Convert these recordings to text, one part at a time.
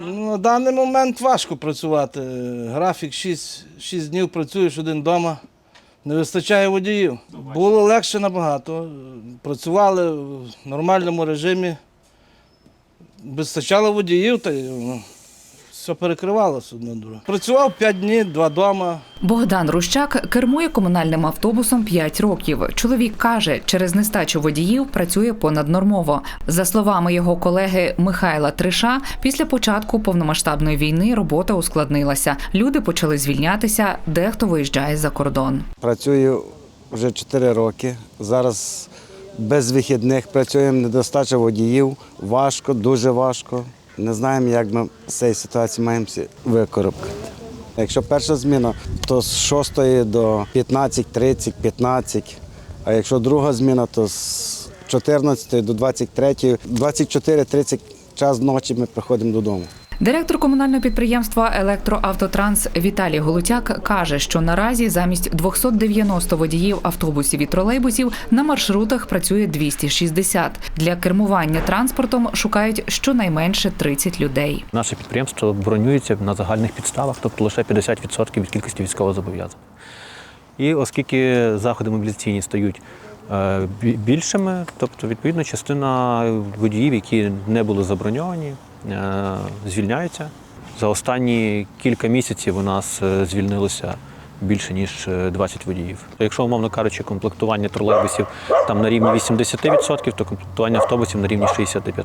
Ну, на даний момент важко працювати. Графік 6, 6 днів працюєш один вдома. Не вистачає водіїв. Було легше набагато. Працювали в нормальному режимі. Вистачало водіїв, та ну, все перекривалося одно друге. Працював 5 днів, два вдома. Богдан Рущак кермує комунальним автобусом 5 років. Чоловік каже, через нестачу водіїв працює понаднормово. За словами його колеги Михайла Триша, після початку повномасштабної війни робота ускладнилася. Люди почали звільнятися, дехто виїжджає за кордон. Працюю вже 4 роки. Зараз без вихідних працюємо, недостача водіїв. Важко, дуже важко. Не знаємо, як ми з цієї ситуації маємо викоробкати. Якщо перша зміна, то з 6 до 15, 30, 15. А якщо друга зміна, то з 14 до 23, 24-30 час ночі ми приходимо додому. Директор комунального підприємства Електроавтотранс Віталій Голутяк каже, що наразі замість 290 водіїв автобусів і тролейбусів на маршрутах працює 260. Для кермування транспортом шукають щонайменше 30 людей. Наше підприємство бронюється на загальних підставах, тобто лише 50% від кількості військовозобов'язаних. І оскільки заходи мобілізаційні стають більшими, тобто, відповідно, частина водіїв, які не були заброньовані, е, звільняються. За останні кілька місяців у нас е, звільнилося більше ніж е, 20 водіїв. Якщо, умовно кажучи, комплектування тролейбусів там на рівні 80%, то комплектування автобусів на рівні 65%.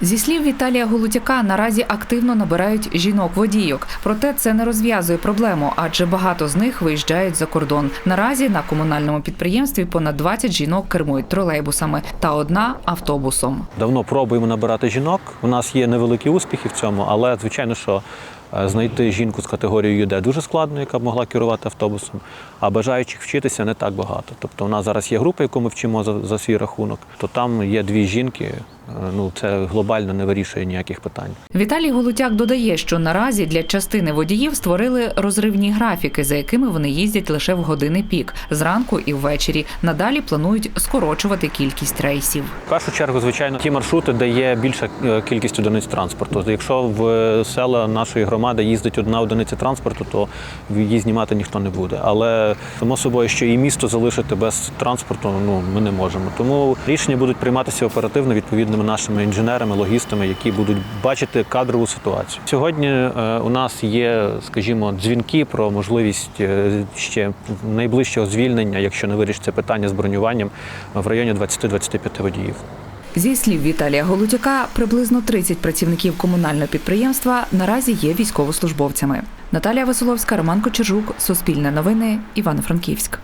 Зі слів Віталія Голутяка, наразі активно набирають жінок-водійок. Проте це не розв'язує проблему, адже багато з них виїжджають за кордон. Наразі на комунальному підприємстві понад 20 жінок кермують тролейбусами та одна автобусом. Давно пробуємо набирати жінок. У нас є невеликі успіхи в цьому, але звичайно, що е, знайти жінку з категорією ЮД дуже складно, яка б могла керувати автобусом. А бажаючих вчитися не так багато. Тобто, у нас зараз є група, яку ми вчимо за, за свій рахунок, то там є дві жінки. Е, Ну це глобально не вирішує ніяких питань. Віталій Голутяк додає, що наразі для частини водіїв створили розривні графіки, за якими вони їздять лише в години пік зранку і ввечері. Надалі планують скорочувати кількість рейсів. В першу чергу, звичайно, ті маршрути, де є більша е, кількість одиниць транспорту. Якщо в е, села нашої громади їздить одна одиниця транспорту, то її знімати ніхто не буде. Але само собою, що і місто залишити без транспорту, ну ми не можемо. Тому рішення будуть прийматися оперативно відповідними нашими інженерами, логістами, які будуть бачити кадрову ситуацію. Сьогодні е, у нас є, скажімо, дзвінки про можливість е, ще найближчого звільнення, якщо не вирішиться питання з бронюванням в районі 20-25 водіїв. Зі слів Віталія Голутяка, приблизно 30 працівників комунального підприємства наразі є військовослужбовцями. Наталія Василовська, Роман Кочержук, Суспільне новини, Івано-Франківськ.